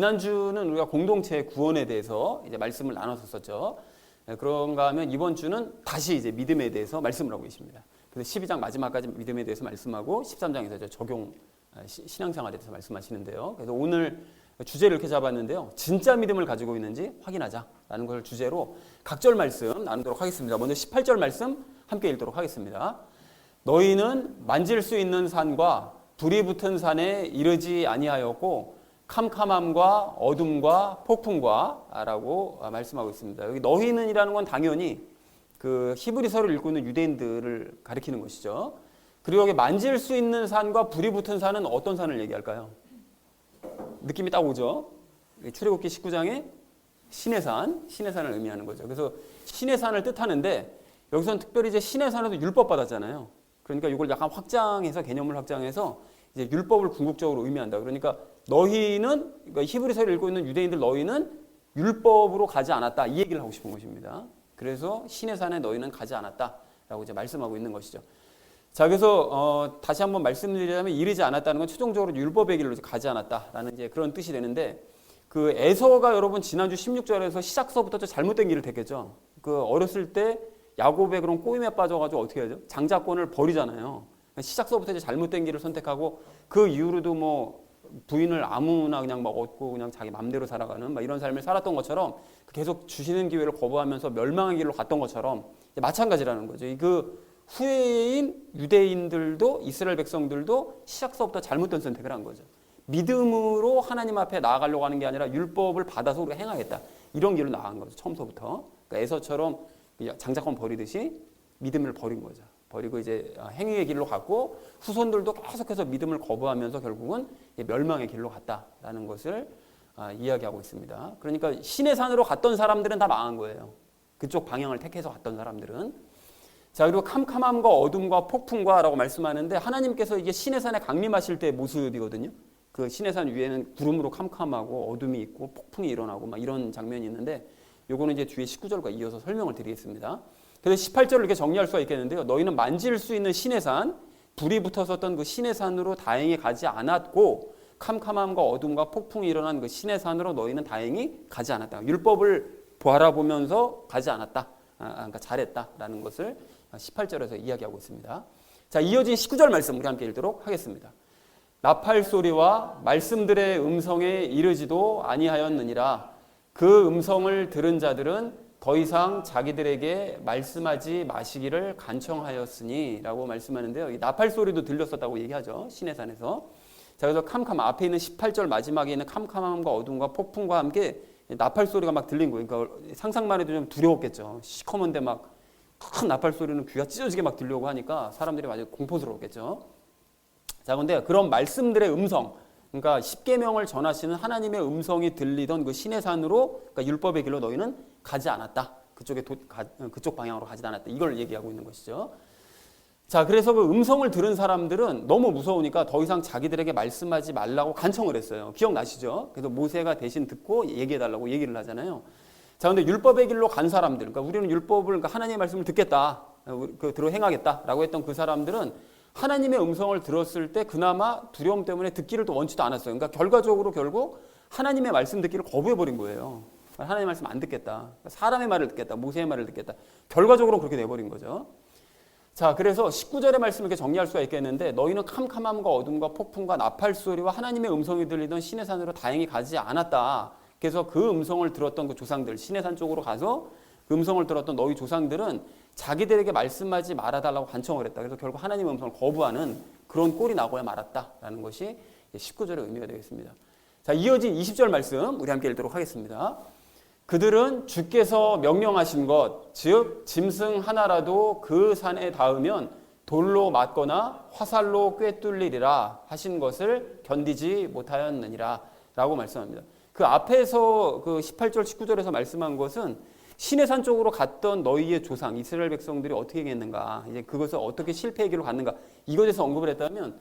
지난주는 우리가 공동체 구원에 대해서 이제 말씀을 나눴었죠. 예, 그런가 하면 이번 주는 다시 이제 믿음에 대해서 말씀을 하고 계십니다. 그래서 12장 마지막까지 믿음에 대해서 말씀하고 13장에서 이제 적용 아, 시- 신앙생활에 대해서 말씀하시는데요. 그래서 오늘 주제를 이렇게 잡았는데요. 진짜 믿음을 가지고 있는지 확인하자라는 것을 주제로 각절 말씀 나누도록 하겠습니다. 먼저 18절 말씀 함께 읽도록 하겠습니다. 너희는 만질 수 있는 산과 불이 붙은 산에 이르지 아니하였고 캄캄함과 어둠과 폭풍과라고 말씀하고 있습니다. 여기 너희는이라는 건 당연히 그 히브리서를 읽고 있는 유대인들을 가리키는 것이죠. 그리고 여기 만질 수 있는 산과 불이 붙은 산은 어떤 산을 얘기할까요? 느낌이 딱 오죠. 출애굽기 19장에 신의 산, 신의 산을 의미하는 거죠. 그래서 신의 산을 뜻하는데 여기서는 특별히 이제 신의 산에도 율법 받았잖아요. 그러니까 이걸 약간 확장해서 개념을 확장해서 이제 율법을 궁극적으로 의미한다. 그러니까 너희는 그러니까 히브리서를 읽고 있는 유대인들 너희는 율법으로 가지 않았다. 이 얘기를 하고 싶은 것입니다. 그래서 신의 산에 너희는 가지 않았다라고 이제 말씀하고 있는 것이죠. 자, 그래서 어, 다시 한번 말씀드리자면 이르지 않았다는 건 최종적으로 율법의 길로 가지 않았다라는 이제 그런 뜻이 되는데 그 에서가 여러분 지난주 16절에서 시작서부터 좀 잘못된 길을 택했죠. 그 어렸을 때 야곱의 그런 꼬임에 빠져가지고 어떻게 하죠? 장자권을 버리잖아요. 시작서부터 이제 잘못된 길을 선택하고 그 이후로도 뭐 부인을 아무나 그냥 막 얻고 그냥 자기 맘대로 살아가는 막 이런 삶을 살았던 것처럼 계속 주시는 기회를 거부하면서 멸망의 길로 갔던 것처럼 마찬가지라는 거죠. 그 후예인 유대인들도 이스라엘 백성들도 시작서부터 잘못된 선택을 한 거죠. 믿음으로 하나님 앞에 나아가려고 하는 게 아니라 율법을 받아서 우리가 행하겠다. 이런 길로 나간 거죠. 처음서부터. 그러니까 에서처럼 장자권 버리듯이 믿음을 버린 거죠. 버리고 이제 행위의 길로 갔고 후손들도 계속해서 믿음을 거부하면서 결국은 멸망의 길로 갔다라는 것을 아, 이야기하고 있습니다. 그러니까 신의 산으로 갔던 사람들은 다 망한 거예요. 그쪽 방향을 택해서 갔던 사람들은 자 그리고 캄캄함과 어둠과 폭풍과라고 말씀하는데 하나님께서 이게 신의 산에 강림하실 때 모습이거든요. 그 신의 산 위에는 구름으로 캄캄하고 어둠이 있고 폭풍이 일어나고 막 이런 장면이 있는데 요거는 이제 뒤에 19절과 이어서 설명을 드리겠습니다. 그래서 18절을 이렇게 정리할 수가 있겠는데요. 너희는 만질 수 있는 신의 산, 불이 붙어섰던 그 신의 산으로 다행히 가지 않았고 캄캄함과 어둠과 폭풍이 일어난 그 신의 산으로 너희는 다행히 가지 않았다. 율법을 바라보면서 가지 않았다. 아, 그러니까 잘했다라는 것을 18절에서 이야기하고 있습니다. 자, 이어진 19절 말씀 우리 함께 읽도록 하겠습니다. 나팔 소리와 말씀들의 음성에 이르지도 아니하였느니라. 그 음성을 들은 자들은 더 이상 자기들에게 말씀하지 마시기를 간청하였으니 라고 말씀하는데요. 이 나팔 소리도 들렸었다고 얘기하죠. 신의 산에서. 자, 그래서 캄캄 앞에 있는 18절 마지막에 있는 캄캄함과 어둠과 폭풍과 함께 나팔 소리가 막 들린 거예요. 그러니까 상상만 해도 좀 두려웠겠죠. 시커먼데 막 큰 나팔 소리는 귀가 찢어지게 막 들려오고 하니까 사람들이 아주 공포스러웠겠죠. 자, 근데 그런 말씀들의 음성, 그러니까 십계명을 전하시는 하나님의 음성이 들리던 그 신의 산으로 그러니까 율법의 길로 너희는 가지 않았다. 그쪽에 도, 가, 그쪽 방향으로 가지 않았다. 이걸 얘기하고 있는 것이죠. 자, 그래서 그 음성을 들은 사람들은 너무 무서우니까 더 이상 자기들에게 말씀하지 말라고 간청을 했어요. 기억나시죠? 그래서 모세가 대신 듣고 얘기해 달라고 얘기를 하잖아요. 자, 근데 율법의 길로 간 사람들, 그러니까 우리는 율법을 그러니까 하나님의 말씀을 듣겠다, 그 들어 행하겠다라고 했던 그 사람들은 하나님의 음성을 들었을 때 그나마 두려움 때문에 듣기를 또 원치도 않았어요. 그러니까 결과적으로 결국 하나님의 말씀 듣기를 거부해 버린 거예요. 하나님의 말씀 안 듣겠다. 사람의 말을 듣겠다. 모세의 말을 듣겠다. 결과적으로 그렇게 돼 버린 거죠. 자, 그래서 19절의 말씀을 이렇게 정리할 수가 있겠는데 너희는 캄캄함과 어둠과 폭풍과 나팔 소리와 하나님의 음성이 들리던 신의 산으로 다행히 가지 않았다. 그래서 그 음성을 들었던 그 조상들, 신의 산 쪽으로 가서 그 음성을 들었던 너희 조상들은 자기들에게 말씀하지 말아달라고 간청을 했다. 그래서 결국 하나님의 음성을 거부하는 그런 꼴이 나고야 말았다라는 것이 19절의 의미가 되겠습니다. 자, 이어진 20절 말씀 우리 함께 읽도록 하겠습니다. 그들은 주께서 명령하신 것, 즉 짐승 하나라도 그 산에 닿으면 돌로 맞거나 화살로 꿰뚫리리라 하신 것을 견디지 못하였느니라 라고 말씀합니다. 그 앞에서 그 18절, 19절에서 말씀한 것은 신의 산 쪽으로 갔던 너희의 조상 이스라엘 백성들이 어떻게 했는가 이제 그것을 어떻게 실패의 길로 갔는가 이것에서 언급을 했다면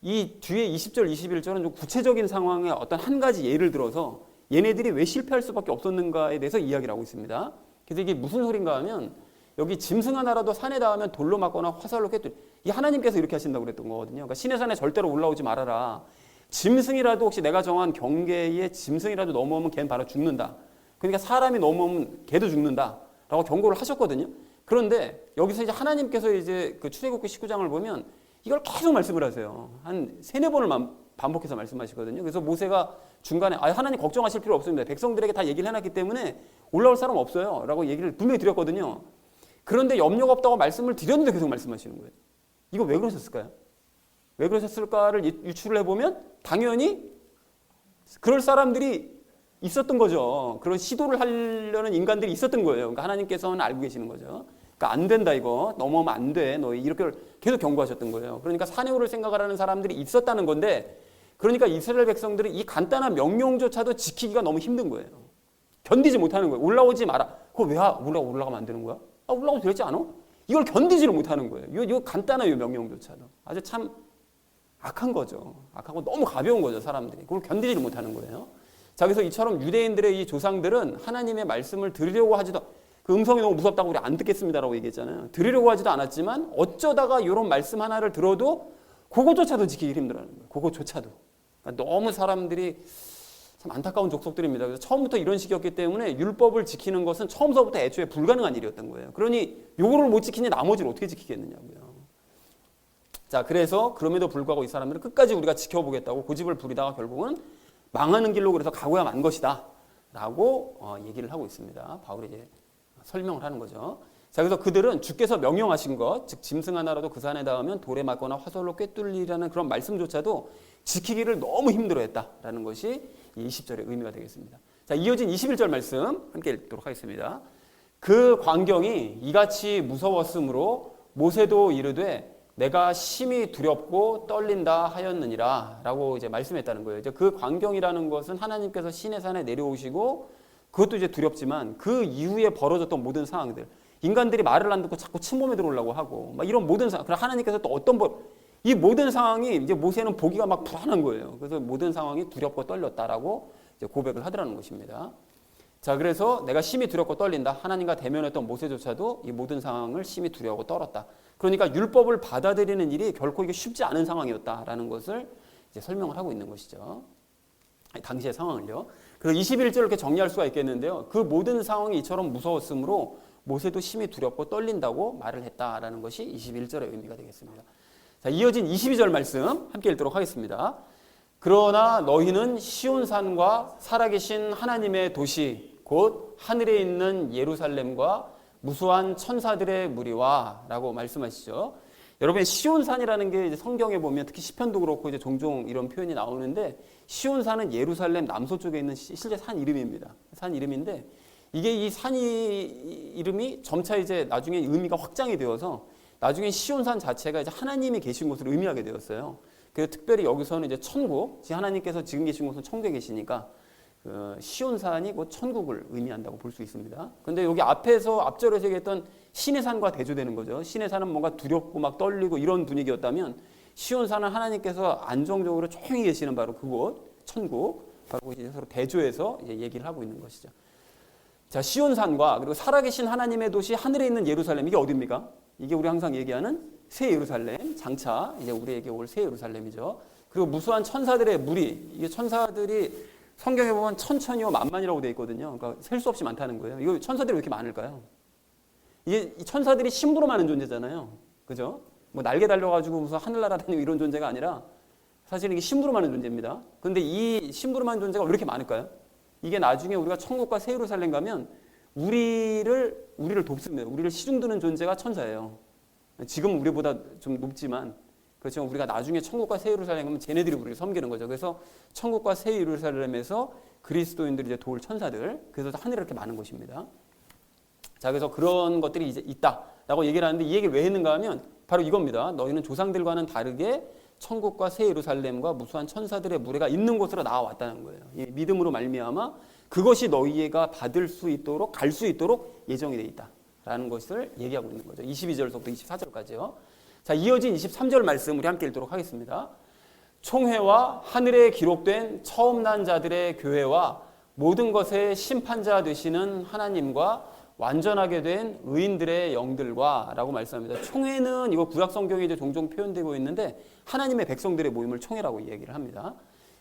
이 뒤에 20절 21절은 좀 구체적인 상황의 어떤 한 가지 예를 들어서 얘네들이 왜 실패할 수밖에 없었는가에 대해서 이야기를 하고 있습니다. 그래서 이게 무슨 소린가 하면 여기 짐승 하나라도 산에 닿으면 돌로 맞거나 화살로 꿰뚫 이 하나님께서 이렇게 하신다고 그랬던 거거든요. 그러니까 신의 산에 절대로 올라오지 말아라. 짐승이라도 혹시 내가 정한 경계에 짐승이라도 넘어오면 걔는 바로 죽는다. 그러니까 사람이 넘어오면 걔도 죽는다라고 경고를 하셨거든요. 그런데 여기서 이제 하나님께서 이제 그 출애굽기 19장을 보면 이걸 계속 말씀을 하세요. 한 세네 번을 만- 반복해서 말씀하시거든요. 그래서 모세가 중간에 아 하나님 걱정하실 필요 없습니다. 백성들에게 다 얘기를 해놨기 때문에 올라올 사람 없어요라고 얘기를 분명히 드렸거든요. 그런데 염려가 없다고 말씀을 드렸는데 계속 말씀하시는 거예요. 이거 왜 그러셨을까요? 왜 그러셨을까를 유- 유추를 해보면 당연히 그럴 사람들이 있었던 거죠. 그런 시도를 하려는 인간들이 있었던 거예요. 그러니까 하나님께서는 알고 계시는 거죠. 그러니까 안 된다 이거 넘어오면 안 돼. 너 이렇게 계속 경고하셨던 거예요. 그러니까 산에오를 생각하라는 사람들이 있었다는 건데 그러니까 이스라엘 백성들은 이 간단한 명령조차도 지키기가 너무 힘든 거예요. 견디지 못하는 거예요. 올라오지 마라. 그거 왜 올라 올라가면 안 되는 거야? 아, 올라가도 되지 않아? 이걸 견디지를 못하는 거예요. 이거, 간단한 이 명령조차도 아주 참 악한 거죠. 악하고 너무 가벼운 거죠, 사람들이. 그걸 견디지를 못하는 거예요. 자, 그래서 이처럼 유대인들의 이 조상들은 하나님의 말씀을 들으려고 하지도 그 음성이 너무 무섭다고 우리 안 듣겠습니다라고 얘기했잖아요. 들으려고 하지도 않았지만 어쩌다가 이런 말씀 하나를 들어도 그거조차도 지키기 힘들어하는 거예요. 그거조차도. 그러니까 너무 사람들이 참 안타까운 족속들입니다. 그래서 처음부터 이런 식이었기 때문에 율법을 지키는 것은 처음서부터 애초에 불가능한 일이었던 거예요. 그러니 요거를 못 지키니 나머지를 어떻게 지키겠느냐고요. 자, 그래서 그럼에도 불구하고 이 사람들은 끝까지 우리가 지켜보겠다고 고집을 부리다가 결국은 망하는 길로 그래서 가고야 만 것이다. 라고 어, 얘기를 하고 있습니다. 바울이 이제 설명을 하는 거죠. 자, 그래서 그들은 주께서 명령하신 것, 즉 짐승 하나라도 그 산에 닿으면 돌에 맞거나 화살로 꿰뚫리라는 그런 말씀조차도 지키기를 너무 힘들어했다라는 것이 이 20절의 의미가 되겠습니다. 자, 이어진 21절 말씀 함께 읽도록 하겠습니다. 그 광경이 이같이 무서웠으므로 모세도 이르되 내가 심히 두렵고 떨린다 하였느니라 라고 이제 말씀했다는 거예요. 이제 그 광경이라는 것은 하나님께서 신의 산에 내려오시고 그것도 이제 두렵지만 그 이후에 벌어졌던 모든 상황들 인간들이 말을 안 듣고 자꾸 침범에 들어오려고 하고 막 이런 모든 상황 그럼 하나님께서 또 어떤 벌, 이 모든 상황이 이제 모세는 보기가 막 불안한 거예요. 그래서 모든 상황이 두렵고 떨렸다라고 이제 고백을 하더라는 것입니다. 자, 그래서 내가 심히 두렵고 떨린다. 하나님과 대면했던 모세조차도 이 모든 상황을 심히 두려워하고 떨었다. 그러니까 율법을 받아들이는 일이 결코 이게 쉽지 않은 상황이었다라는 것을 이제 설명을 하고 있는 것이죠. 당시의 상황을요. 그래서 21절 이렇게 정리할 수가 있겠는데요. 그 모든 상황이 이처럼 무서웠으므로 모세도 심히 두렵고 떨린다고 말을 했다라는 것이 21절의 의미가 되겠습니다. 자, 이어진 22절 말씀 함께 읽도록 하겠습니다. 그러나 너희는 시온 산과 살아계신 하나님의 도시 곧 하늘에 있는 예루살렘과 무수한 천사들의 무리와라고 말씀하시죠. 여러분 시온산이라는 게 성경에 보면 특히 시편도 그렇고 이제 종종 이런 표현이 나오는데 시온산은 예루살렘 남서쪽에 있는 시- 실제 산 이름입니다. 산 이름인데 이게 이 산이 이름이 점차 이제 나중에 의미가 확장이 되어서 나중에 시온산 자체가 이제 하나님이 계신 곳을 의미하게 되었어요. 그래서 특별히 여기서는 이제 천국, 하나님께서 지금 계신 곳은 천국에 계시니까 그 시온 산이 곧 천국을 의미한다고 볼 수 있습니다. 근데 여기 앞에서 앞절에서 얘기했던 신의 산과 대조되는 거죠. 신의 산은 뭔가 두렵고 막 떨리고 이런 분위기였다면 시온 산은 하나님께서 안정적으로 조용히 계시는 바로 그곳 천국 바로 이제 서로 대조해서 이제 얘기를 하고 있는 것이죠. 자 시온 산과 그리고 살아계신 하나님의 도시 하늘에 있는 예루살렘 이게 어디입니까? 이게 우리 항상 얘기하는 새 예루살렘 장차 이제 우리에게 올 새 예루살렘이죠. 그리고 무수한 천사들의 무리 이게 천사들이 성경에 보면 천천히요 만만이라고 되어 있거든요. 그러니까 셀 수 없이 많다는 거예요. 이거 천사들이 왜 이렇게 많을까요? 이게 이 천사들이 심부로 많은 존재잖아요. 그죠? 뭐 날개 달려가지고 무슨 하늘 날아다니고 이런 존재가 아니라 사실 이게 심부로 많은 존재입니다. 근데 이 심부로 많은 존재가 왜 이렇게 많을까요? 이게 나중에 우리가 천국과 새 예루살렘 가면 우리를 우리를 돕습니다. 우리를 시중드는 존재가 천사예요. 지금 우리보다 좀 높지만 그렇지만 우리가 나중에 천국과 새 예루살렘 가면 쟤네들이 우리를 섬기는 거죠. 그래서 천국과 새 예루살렘에서 그리스도인들이 이제 도울 천사들 그래서 하늘에 이렇게 많은 것입니다. 자 그래서 그런 것들이 이제 있다라고 얘기를 하는데 이 얘기를 왜 했는가 하면 바로 이겁니다. 너희는 조상들과는 다르게 천국과 새 예루살렘과 무수한 천사들의 무리가 있는 곳으로 나와왔다는 거예요. 이 믿음으로 말미암아 그것이 너희가 받을 수 있도록 갈 수 있도록 예정이 돼 있다라는 것을 얘기하고 있는 거죠. 22절부터 24절까지요. 자 이어진 23절 말씀 우리 함께 읽도록 하겠습니다. 총회와 하늘에 기록된 처음 난 자들의 교회와 모든 것의 심판자 되시는 하나님과 완전하게 된 의인들의 영들과 라고 말씀합니다. 총회는 이거 구약 성경에 이제 종종 표현되고 있는데 하나님의 백성들의 모임을 총회라고 얘기를 합니다.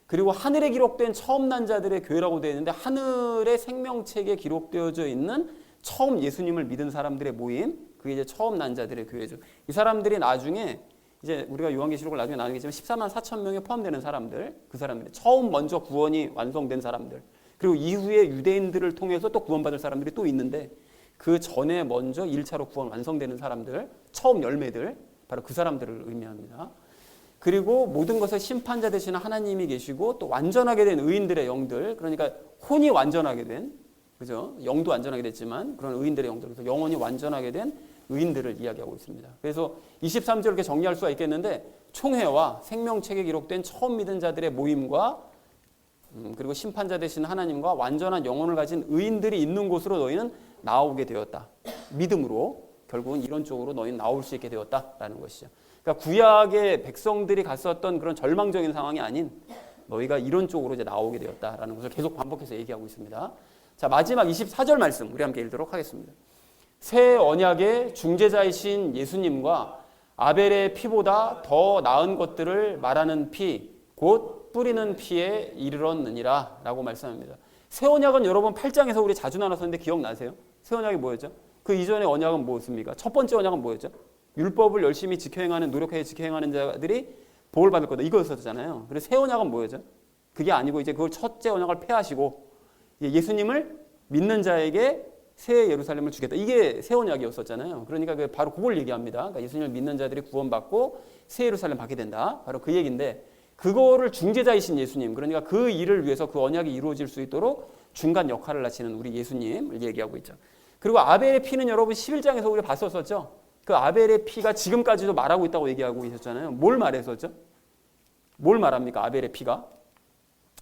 그리고 하늘에 기록된 처음 난 자들의 교회라고 되어 있는데 하늘의 생명책에 기록되어져 있는 처음 예수님을 믿은 사람들의 모임 그게 이제 처음 난 자들의 교회죠. 이 사람들이 나중에 이제 우리가 요한계시록을 나중에 나누겠지만 14만 4천 명에 포함되는 사람들 그 사람들이 처음 먼저 구원이 완성된 사람들 그리고 이후에 유대인들을 통해서 또 구원받을 사람들이 또 있는데 그 전에 먼저 1차로 구원 완성되는 사람들 처음 열매들 바로 그 사람들을 의미합니다. 그리고 모든 것을 심판자 되시는 하나님이 계시고 또 완전하게 된 의인들의 영들 그러니까 혼이 완전하게 된 그죠 영도 완전하게 됐지만 그런 의인들의 영들 영혼이 완전하게 된 의인들을 이야기하고 있습니다. 그래서 23절 이렇게 정리할 수가 있겠는데 총회와 생명책에 기록된 처음 믿은 자들의 모임과 음, 그리고 심판자 되신 하나님과 완전한 영혼을 가진 의인들이 있는 곳으로 너희는 나오게 되었다. 믿음으로 결국은 이런 쪽으로 너희는 나올 수 있게 되었다라는 것이죠. 그러니까 구약의 백성들이 갔었던 그런 절망적인 상황이 아닌 너희가 이런 쪽으로 이제 나오게 되었다라는 것을 계속 반복해서 얘기하고 있습니다. 자, 마지막 24절 말씀 우리 함께 읽도록 하겠습니다. 새 언약의 중재자이신 예수님과 아벨의 피보다 더 나은 것들을 말하는 피, 곧 뿌리는 피에 이르렀느니라 라고 말씀합니다. 새 언약은 여러분 8장에서 우리 자주 나눴었는데 기억나세요? 새 언약이 뭐였죠? 그 이전의 언약은 뭐였습니까? 첫 번째 언약은 뭐였죠? 율법을 열심히 지켜 행하는 노력해 지켜 행하는 자들이 복을 받을 거다. 이거였었잖아요. 그래서 새 언약은 뭐였죠? 그게 아니고 이제 그걸 첫째 언약을 폐하시고 예수님을 믿는 자에게 새 예루살렘을 주겠다. 이게 새 언약이었었잖아요. 그러니까 그 바로 그걸 얘기합니다. 그러니까 예수님을 믿는 자들이 구원받고 새 예루살렘 받게 된다. 바로 그 얘기인데 그거를 중재자이신 예수님. 그러니까 그 일을 위해서 그 언약이 이루어질 수 있도록 중간 역할을 하시는 우리 예수님을 얘기하고 있죠. 그리고 아벨의 피는 여러분 11장에서 우리가 봤었었죠. 그 아벨의 피가 지금까지도 말하고 있다고 얘기하고 있었잖아요. 뭘 말했었죠? 뭘 말합니까? 아벨의 피가?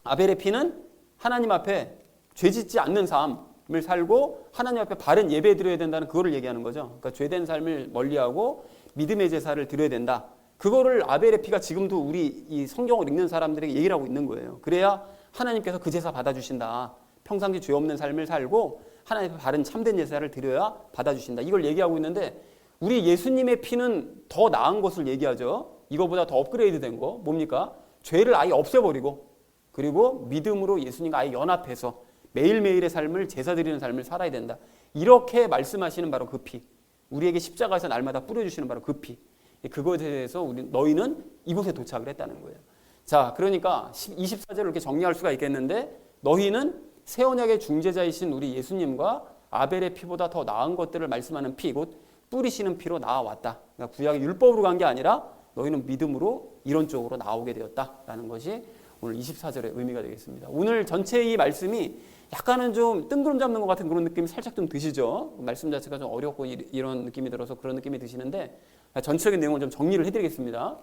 아벨의 피는 하나님 앞에 죄 짓지 않는 삶 을 살고 하나님 앞에 바른 예배 드려야 된다는 그거를 얘기하는 거죠. 그러니까 죄된 삶을 멀리하고 믿음의 제사를 드려야 된다. 그거를 아벨의 피가 지금도 우리 이 성경을 읽는 사람들에게 얘기를 하고 있는 거예요. 그래야 하나님께서 그 제사 받아주신다. 평상시 죄 없는 삶을 살고 하나님 앞에 바른 참된 제사를 드려야 받아주신다. 이걸 얘기하고 있는데 우리 예수님의 피는 더 나은 것을 얘기하죠. 이거보다 더 업그레이드 된 거. 뭡니까? 죄를 아예 없애버리고 그리고 믿음으로 예수님과 아예 연합해서 매일매일의 삶을 제사 드리는 삶을 살아야 된다. 이렇게 말씀하시는 바로 그 피. 우리에게 십자가에서 날마다 뿌려주시는 바로 그 피. 그거에 대해서 우리 너희는 이곳에 도착을 했다는 거예요. 자, 그러니까 24절을 이렇게 정리할 수가 있겠는데 너희는 새 언약의 중재자이신 우리 예수님과 아벨의 피보다 더 나은 것들을 말씀하는 피, 곧 뿌리시는 피로 나아왔다. 그러니까 구약의 율법으로 간 게 아니라 너희는 믿음으로 이런 쪽으로 나오게 되었다라는 것이 오늘 24절의 의미가 되겠습니다. 오늘 전체 이 말씀이 약간은 좀 뜬구름 잡는 것 같은 그런 느낌이 살짝 좀 드시죠. 말씀 자체가 좀 어렵고 이런 느낌이 들어서 그런 느낌이 드시는데 전체적인 내용을 좀 정리를 해드리겠습니다.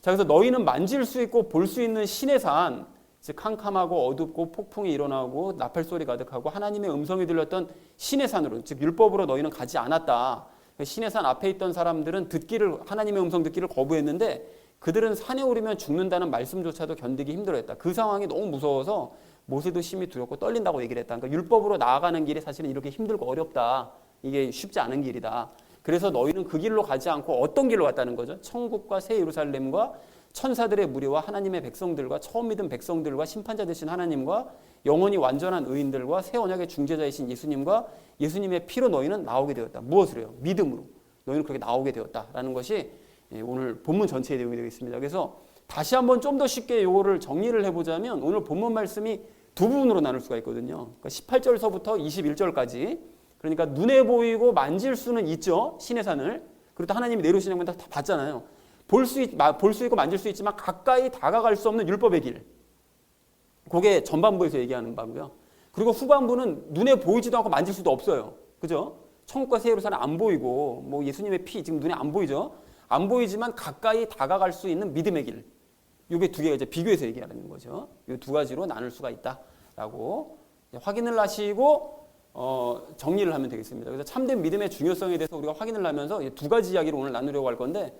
자, 그래서 너희는 만질 수 있고 볼 수 있는 신의 산, 즉 캄캄하고 어둡고 폭풍이 일어나고 나팔 소리 가득하고 하나님의 음성이 들렸던 신의 산으로, 즉 율법으로 너희는 가지 않았다. 신의 산 앞에 있던 사람들은 듣기를 하나님의 음성 듣기를 거부했는데 그들은 산에 오르면 죽는다는 말씀조차도 견디기 힘들어했다. 그 상황이 너무 무서워서 모세도 심히 두렵고 떨린다고 얘기를 했다. 그러니까 율법으로 나아가는 길이 사실은 이렇게 힘들고 어렵다. 이게 쉽지 않은 길이다. 그래서 너희는 그 길로 가지 않고 어떤 길로 갔다는 거죠? 천국과 새 예루살렘과 천사들의 무리와 하나님의 백성들과 처음 믿은 백성들과 심판자 되신 하나님과 영원히 완전한 의인들과 새 언약의 중재자이신 예수님과 예수님의 피로 너희는 나오게 되었다. 무엇을 해요? 믿음으로. 너희는 그렇게 나오게 되었다라는 것이 예, 오늘 본문 전체의 내용이 되겠습니다. 그래서 다시 한번 좀 더 쉽게 이거를 정리를 해보자면 오늘 본문 말씀이 두 부분으로 나눌 수가 있거든요. 그러니까 18절서부터 21절까지 그러니까 눈에 보이고 만질 수는 있죠. 신의 산을. 또 하나님이 내려오시는 건다 봤잖아요. 볼 수 볼 수 있고 만질 수 있지만 가까이 다가갈 수 없는 율법의 길. 그게 전반부에서 얘기하는 바고요. 그리고 후반부는 눈에 보이지도 않고 만질 수도 없어요. 그죠? 천국과 새 예루살렘 안 보이고 뭐 예수님의 피 지금 눈에 안 보이죠. 안 보이지만 가까이 다가갈 수 있는 믿음의 길. 이게 두 개가 이제 비교해서 얘기하는 거죠. 이 두 가지로 나눌 수가 있다라고 확인을 하시고 어, 정리를 하면 되겠습니다. 그래서 참된 믿음의 중요성에 대해서 우리가 확인을 하면서 두 가지 이야기를 오늘 나누려고 할 건데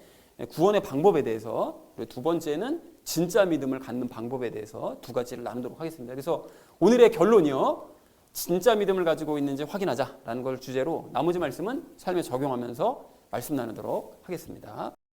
구원의 방법에 대해서 그리고 두 번째는 진짜 믿음을 갖는 방법에 대해서 두 가지를 나누도록 하겠습니다. 그래서 오늘의 결론이요. 진짜 믿음을 가지고 있는지 확인하자라는 걸 주제로 나머지 말씀은 삶에 적용하면서 말씀 나누도록 하겠습니다.